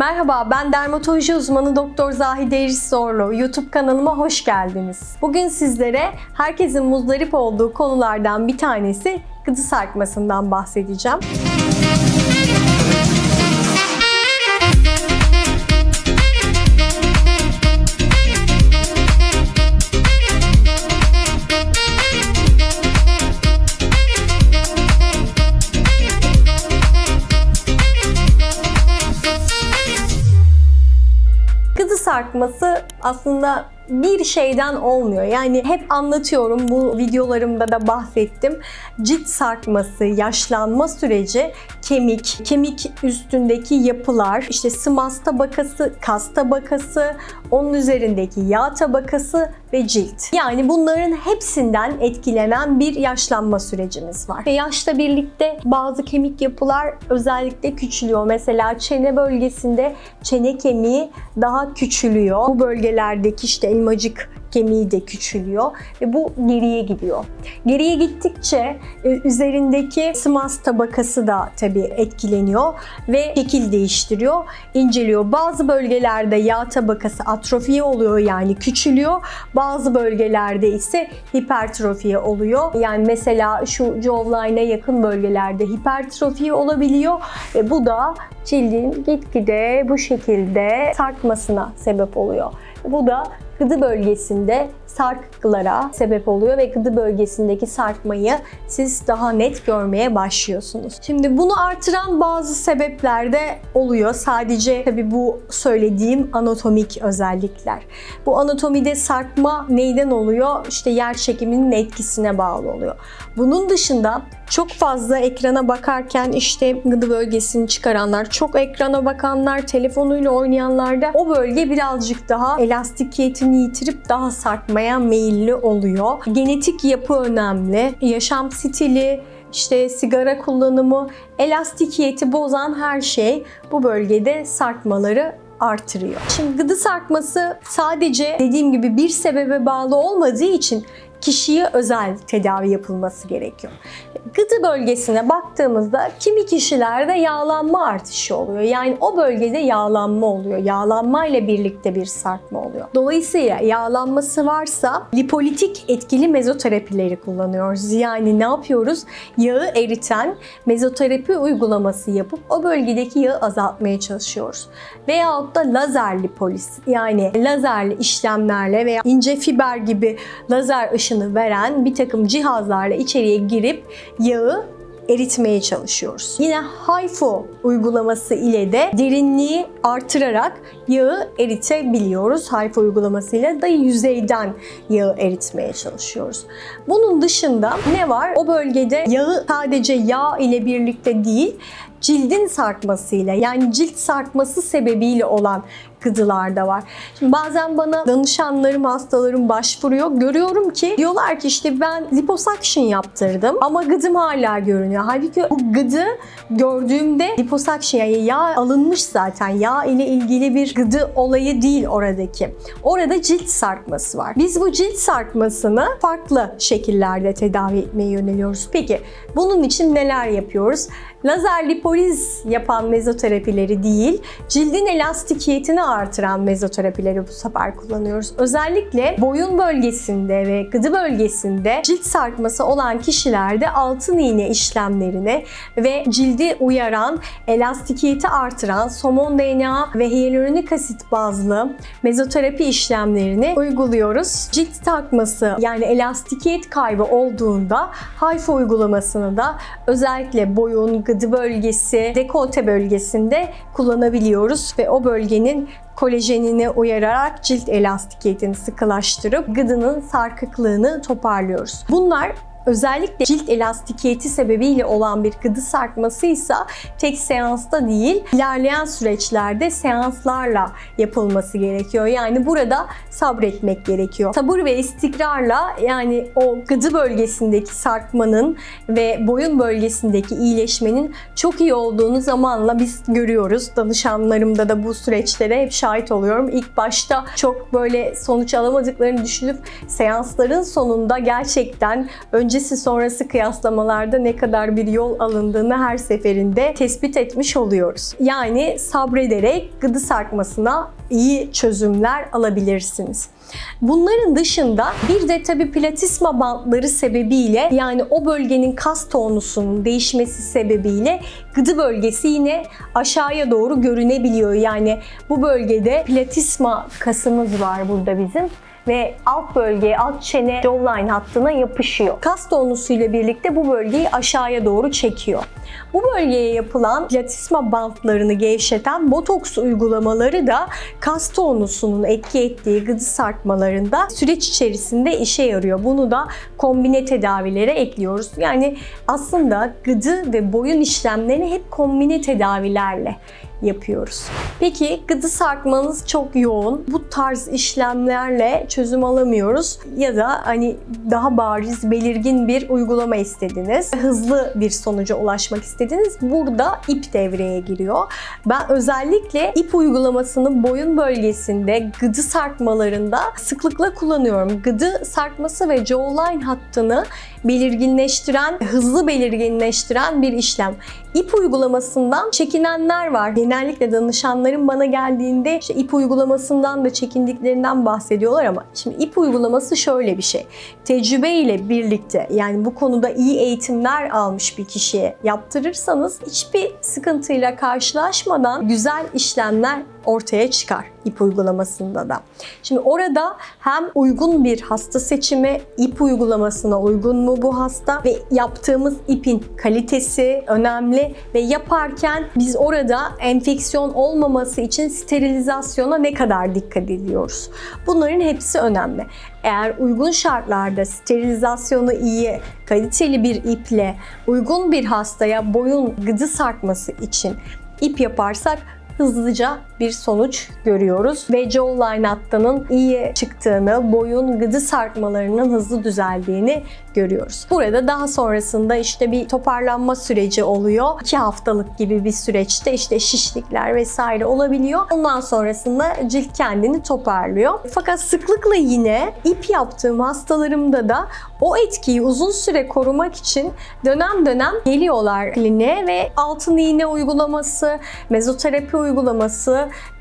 Merhaba, ben dermatoloji uzmanı Doktor Zahide Erisoğlu. YouTube kanalıma hoş geldiniz. Bugün sizlere herkesin muzdarip olduğu konulardan bir tanesi gıdı sarkmasından bahsedeceğim. Gıdı sarkması aslında bir şeyden olmuyor. Yani hep anlatıyorum bu videolarımda da bahsettim. Cilt sarkması, yaşlanma süreci kemik, kemik üstündeki yapılar, işte sımas tabakası, kas tabakası, onun üzerindeki yağ tabakası ve cilt. Yani bunların hepsinden etkilenen bir yaşlanma sürecimiz var. Ve yaşla birlikte bazı kemik yapılar özellikle küçülüyor. Mesela çene bölgesinde çene kemiği daha küçülüyor. Bu bölgelerdeki işte elmacık kemiği de küçülüyor ve bu geriye gidiyor. Geriye gittikçe e, üzerindeki sımas tabakası da tabii etkileniyor ve şekil değiştiriyor, inceliyor. Bazı bölgelerde yağ tabakası atrofiye oluyor yani küçülüyor. Bazı bölgelerde ise hipertrofiye oluyor. Yani mesela şu jawline'a yakın bölgelerde hipertrofiye olabiliyor ve bu da cildin gitgide bu şekilde sarkmasına sebep oluyor. Bu da gıdı bölgesinde sarkıklara sebep oluyor ve gıdı bölgesindeki sarkmayı siz daha net görmeye başlıyorsunuz. Şimdi bunu artıran bazı sebepler de oluyor. Sadece tabii bu söylediğim anatomik özellikler. Bu anatomide sarkma neyden oluyor? İşte yer çekiminin etkisine bağlı oluyor. Bunun dışında çok fazla ekrana bakarken işte gıdı bölgesini çıkaranlar, çok ekrana bakanlar, telefonuyla oynayanlarda o bölge birazcık daha elastikiyetini yitirip daha sarkmaya meyilli oluyor. Genetik yapı önemli, yaşam stili, işte sigara kullanımı, elastikiyeti bozan her şey bu bölgede sarkmaları artırıyor. Şimdi gıdı sarkması sadece dediğim gibi bir sebebe bağlı olmadığı için kişiye özel tedavi yapılması gerekiyor. Gıdı bölgesine baktığımızda kimi kişilerde yağlanma artışı oluyor. Yani o bölgede yağlanma oluyor. Yağlanma ile birlikte bir sarkma oluyor. Dolayısıyla yağlanması varsa lipolitik etkili mezoterapileri kullanıyoruz. Yani ne yapıyoruz? Yağı eriten mezoterapi uygulaması yapıp o bölgedeki yağı azaltmaya çalışıyoruz. Veyahut da lazer lipolis yani lazerli işlemlerle veya ince fiber gibi lazer ışını veren bir takım cihazlarla içeriye girip yağı eritmeye çalışıyoruz. Yine HIFO uygulaması ile de derinliği artırarak yağı eritebiliyoruz. HIFO uygulamasıyla da yüzeyden yağı eritmeye çalışıyoruz. Bunun dışında ne var? O bölgede yağı sadece yağ ile birlikte değil, cildin sarkmasıyla yani cilt sarkması sebebiyle olan gıdılar da var. Şimdi bazen bana danışanlarım, hastalarım başvuruyor. Görüyorum ki diyorlar ki işte ben liposuction yaptırdım ama gıdım hala görünüyor. Halbuki bu gıdı gördüğümde liposuction yani yağ alınmış zaten. Yağ ile ilgili bir gıdı olayı değil oradaki. Orada cilt sarkması var. Biz bu cilt sarkmasını farklı şekillerde tedavi etmeye yöneliyoruz. Peki bunun için neler yapıyoruz? Lazer lipoliz yapan mezoterapileri değil, cildin elastikiyetini artıran mezoterapileri bu sefer kullanıyoruz. Özellikle boyun bölgesinde ve gıdı bölgesinde cilt sarkması olan kişilerde altın iğne işlemlerini ve cildi uyaran, elastikiyeti artıran somon DNA ve hyaluronik asit bazlı mezoterapi işlemlerini uyguluyoruz. Cilt sarkması yani elastikiyet kaybı olduğunda HIFO uygulamasını da özellikle boyun, gıdı bölgesi, dekolte bölgesinde kullanabiliyoruz ve o bölgenin kolajenine uyararak cilt elastikiyetini sıkılaştırıp gıdının sarkıklığını toparlıyoruz. Bunlar özellikle cilt elastikiyeti sebebiyle olan bir gıdı sarkmasıysa tek seansta değil, ilerleyen süreçlerde seanslarla yapılması gerekiyor. Yani burada sabretmek gerekiyor. Sabır ve istikrarla yani o gıdı bölgesindeki sarkmanın ve boyun bölgesindeki iyileşmenin çok iyi olduğunu zamanla biz görüyoruz. Danışanlarımda da bu süreçlere hep şahit oluyorum. İlk başta çok böyle sonuç alamadıklarını düşünüp seansların sonunda gerçekten önce öncesi sonrası kıyaslamalarda ne kadar bir yol alındığını her seferinde tespit etmiş oluyoruz. Yani sabrederek gıdı sarkmasına iyi çözümler alabilirsiniz. Bunların dışında bir de tabi platisma bantları sebebiyle yani o bölgenin kas tonusunun değişmesi sebebiyle gıdı bölgesi yine aşağıya doğru görünebiliyor. Yani bu bölgede platisma kasımız var burada bizim ve alt bölgeye, alt çene jawline hattına yapışıyor. Kas tonusuyla birlikte bu bölgeyi aşağıya doğru çekiyor. Bu bölgeye yapılan platisma bantlarını gevşeten botoks uygulamaları da kas tonusunun etki ettiği gıdı sarkmalarında süreç içerisinde işe yarıyor. Bunu da kombine tedavilere ekliyoruz. Yani aslında gıdı ve boyun işlemlerini hep kombine tedavilerle yapıyoruz. Peki gıdı sarkmanız çok yoğun. Bu tarz işlemlerle çözüm alamıyoruz ya da hani daha bariz, belirgin bir uygulama istediniz. Hızlı bir sonuca ulaşmak istediniz. Burada ip devreye giriyor. Ben özellikle ip uygulamasını boyun bölgesinde gıdı sarkmalarında sıklıkla kullanıyorum. Gıdı sarkması ve jawline hattını belirginleştiren, hızlı belirginleştiren bir işlem. İp uygulamasından çekinenler var. Genellikle danışanların bana geldiğinde işte ip uygulamasından da çekindiklerinden bahsediyorlar ama şimdi ip uygulaması şöyle bir şey. Tecrübe ile birlikte yani bu konuda iyi eğitimler almış bir kişiye yaptırırsanız hiçbir sıkıntıyla karşılaşmadan güzel işlemler ortaya çıkar ip uygulamasında da. Şimdi orada hem uygun bir hasta seçimi, ip uygulamasına uygun mu bu hasta ve yaptığımız ipin kalitesi önemli ve yaparken biz orada enfeksiyon olmaması için sterilizasyona ne kadar dikkat ediyoruz. Bunların hepsi önemli. Eğer uygun şartlarda sterilizasyonu iyi, kaliteli bir iple uygun bir hastaya boyun gıdı sarkması için ip yaparsak hızlıca bir sonuç görüyoruz. Ve jawline hattının iyi çıktığını, boyun gıdı sarkmalarının hızlı düzeldiğini görüyoruz. Burada daha sonrasında işte bir toparlanma süreci oluyor. 2 haftalık gibi bir süreçte işte şişlikler vesaire olabiliyor. Ondan sonrasında cilt kendini toparlıyor. Fakat sıklıkla yine ip yaptığım hastalarımda da o etkiyi uzun süre korumak için dönem dönem geliyorlar kliniğe ve altın iğne uygulaması, mezoterapi uygulaması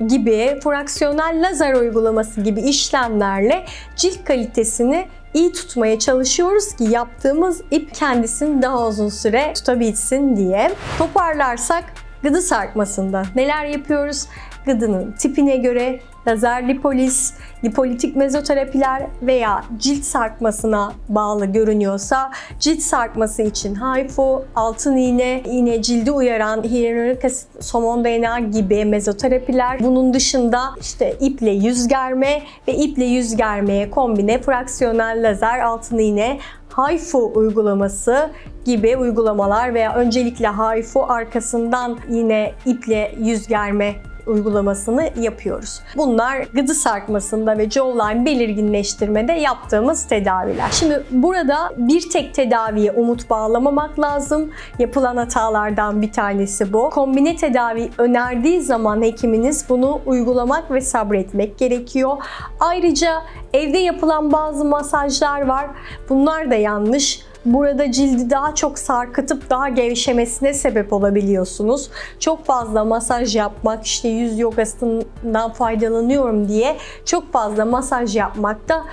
gibi, fraksiyonel lazer uygulaması gibi işlemlerle cilt kalitesini iyi tutmaya çalışıyoruz ki yaptığımız ip kendisini daha uzun süre tutabilsin diye. Toparlarsak gıdı sarkmasında neler yapıyoruz? Gıdının tipine göre lazer lipolis, lipolitik mezoterapiler veya cilt sarkmasına bağlı görünüyorsa cilt sarkması için HIFU, altın iğne, yine cildi uyaran hyaluronik asit, somon DNA gibi mezoterapiler. Bunun dışında işte iple yüz germe ve iple yüz germeye kombine fraksiyonel lazer, altın iğne, HIFU uygulaması gibi uygulamalar veya öncelikle HIFU arkasından yine iple yüz germe uygulamasını yapıyoruz. Bunlar gıdı sarkmasında ve jawline belirginleştirmede yaptığımız tedaviler. Şimdi burada bir tek tedaviye umut bağlamamak lazım. Yapılan hatalardan bir tanesi bu. Kombine tedavi önerdiği zaman hekiminiz bunu uygulamak ve sabretmek gerekiyor. Ayrıca evde yapılan bazı masajlar var. Bunlar da yanlış Burada cildi daha çok sarkıtıp daha gevşemesine sebep olabiliyorsunuz. Çok fazla masaj yapmak, işte yüz yogasından faydalanıyorum diye çok fazla masaj yapmak da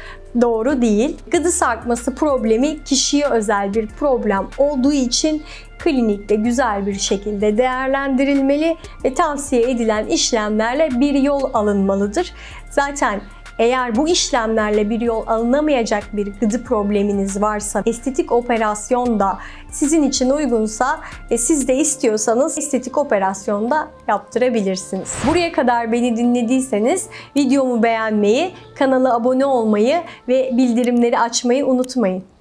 doğru değil. Gıdı sarkması problemi kişiye özel bir problem olduğu için klinikte güzel bir şekilde değerlendirilmeli ve tavsiye edilen işlemlerle bir yol alınmalıdır. Zaten eğer bu işlemlerle bir yol alınamayacak bir gıdı probleminiz varsa, estetik operasyon da sizin için uygunsa ve siz de istiyorsanız estetik operasyon da yaptırabilirsiniz. Buraya kadar beni dinlediyseniz videomu beğenmeyi, kanala abone olmayı ve bildirimleri açmayı unutmayın.